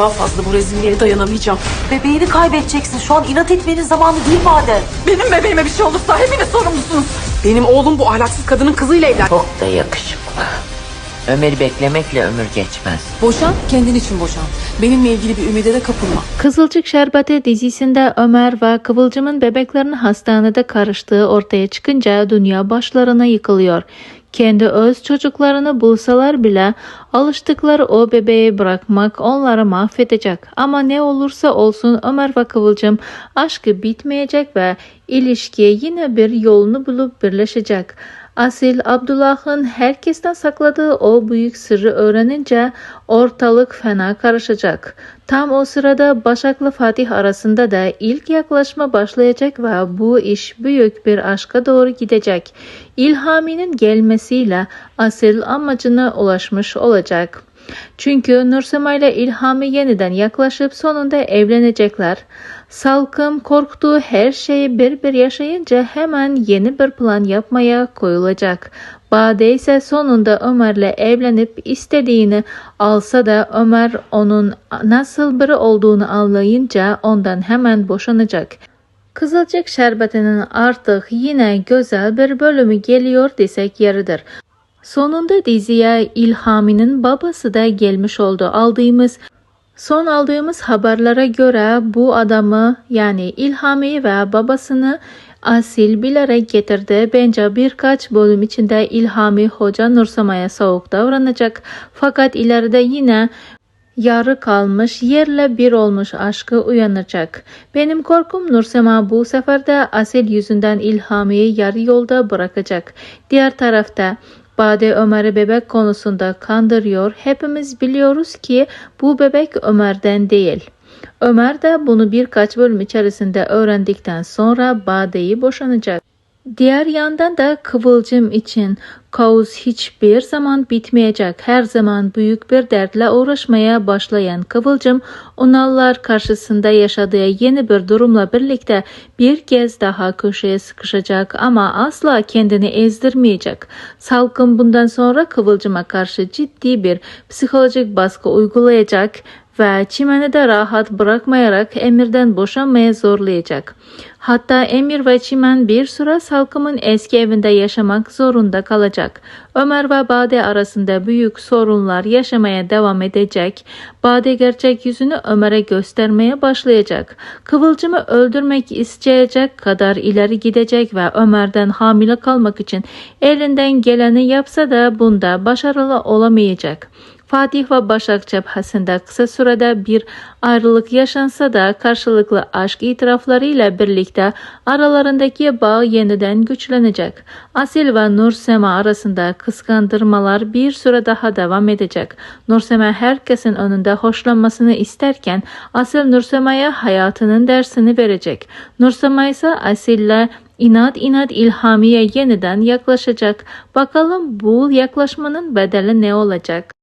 Daha fazla bu rezilliğe dayanamayacağım. Bebeğini kaybedeceksin. Şu an inat etmenin zamanı değil Bade. Benim bebeğime bir şey olursa hepiniz sorumlusunuz. Benim oğlum bu ahlaksız kadının kızıyla evlen. Çok da yakışıklı. Ömer'i beklemekle ömür geçmez. Boşan, kendin için boşan. Benimle ilgili bir ümide de kapılma. Kızılcık Şerbeti dizisinde Ömer ve Kıvılcım'ın bebeklerinin hastanede karıştığı ortaya çıkınca dünya başlarına yıkılıyor. Kendi öz çocuklarını bulsalar bile alıştıkları o bebeği bırakmak onları mahvedecek. Ama ne olursa olsun Ömer ve Kıvılcım aşkı bitmeyecek ve ilişki yine bir yolunu bulup birleşecek. Asil Abdullah'ın herkesten sakladığı o büyük sırrı öğrenince ortalık fena karışacak. Tam o sırada Başak'la Fatih arasında da ilk yaklaşma başlayacak ve bu iş büyük bir aşka doğru gidecek. İlhami'nin gelmesiyle Asil amacına ulaşmış olacak. Çünkü Nursema ile İlhami yeniden yaklaşıp sonunda evlenecekler. Salkım korktuğu her şeyi bir bir yaşayınca hemen yeni bir plan yapmaya koyulacak. Bade ise sonunda Ömer'le evlenip istediğini alsa da Ömer onun nasıl biri olduğunu anlayınca ondan hemen boşanacak. Kızılcık şerbetinin artık yine güzel bir bölümü geliyor desek yeridir. Sonunda diziye İlhami'nin babası da gelmiş oldu. Aldığımız Son aldığımız haberlere göre bu adamı yani İlhami ve babasını Asil bilerek getirdi. Bence birkaç bölüm içinde İlhami Hoca Nursema'ya soğuk davranacak. Fakat ileride yine yarı kalmış yerle bir olmuş aşkı uyanacak. Benim korkum Nursema bu sefer de Asil yüzünden İlhami'yi yarı yolda bırakacak. Diğer tarafta Bade Ömer'i bebek konusunda kandırıyor. Hepimiz biliyoruz ki bu bebek Ömer'den değil. Ömer de bunu birkaç bölüm içerisinde öğrendikten sonra Bade'yi boşanacak. Diğer yandan da Kıvılcım için kaos hiçbir zaman bitmeyecek. Her zaman büyük bir dertle uğraşmaya başlayan Kıvılcım, Unallar karşısında yaşadığı yeni bir durumla birlikte bir kez daha köşeye sıkışacak ama asla kendini ezdirmeyecek. Salkım bundan sonra Kıvılcım'a karşı ciddi bir psikolojik baskı uygulayacak ve Çimen'i de rahat bırakmayarak Emir'den boşanmaya zorlayacak. Hatta Emir ve Çimen bir süre Salkım'ın eski evinde yaşamak zorunda kalacak. Ömer ve Bade arasında büyük sorunlar yaşamaya devam edecek. Bade gerçek yüzünü Ömer'e göstermeye başlayacak. Kıvılcım'ı öldürmek isteyecek kadar ileri gidecek ve Ömer'den hamile kalmak için elinden geleni yapsa da bunda başarılı olamayacak. Fatih ve Başak cephesinde kısa sürede bir ayrılık yaşansa da karşılıklı aşk itiraflarıyla birlikte aralarındaki bağ yeniden güçlenecek. Asil ve Nursema arasında kıskandırmalar bir süre daha devam edecek. Nursema herkesin önünde hoşlanmasını isterken Asil Nursema'ya hayatının dersini verecek. Nursema ise Asil'le inat inat ilhamiye yeniden yaklaşacak. Bakalım bu yaklaşmanın bedeli ne olacak?